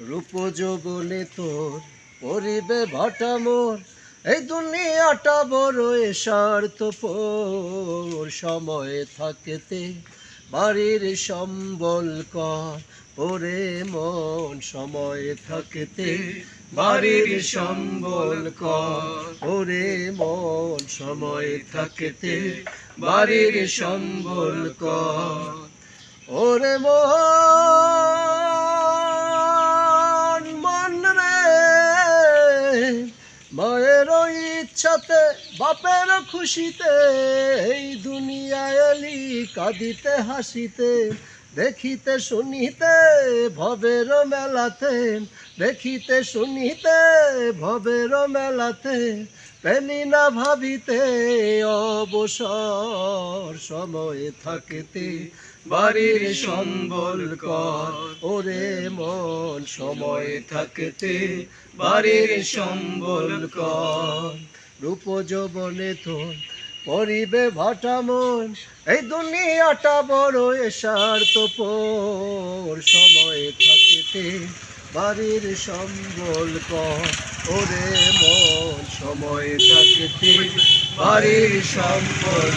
রূপ যৌবনে তোর পরিবে ভাটা এই দুনিয়াটা বড় স্বার্থ পর সময় থাকতে বাড়ির সম্বল কর। ওরে মন, সময় থাকতে বাড়ির সম্বল কর। ওরে মন, সময় থাকতে বাড়ির সম্বল কর। ওরে মন ইচ্ছাতে, বাপের খুশিতে, এই দুনিয়ায় এলি কাঁদিতে, হাসিতে, দেখিতে, শুনিতে, ভবের মেলাতে, দেখিতে, শুনিতে, ভবের মেলাতে। পেলি না ভাবিতে অবসর সময় থাকিতে, বাড়ির সম্বল কর। ওরে মন, সময় থাকিতে, বাড়ির সম্বল কর। রূপ যৌবনে তোর পরিবে ভাটা মন, এই দুনিয়াটা বড় স্বার্থ পর সময় থাকিতে, বাড়ির সম্বল কর। ওরে মন সময় থাকিতে বাড়ির সম্পদ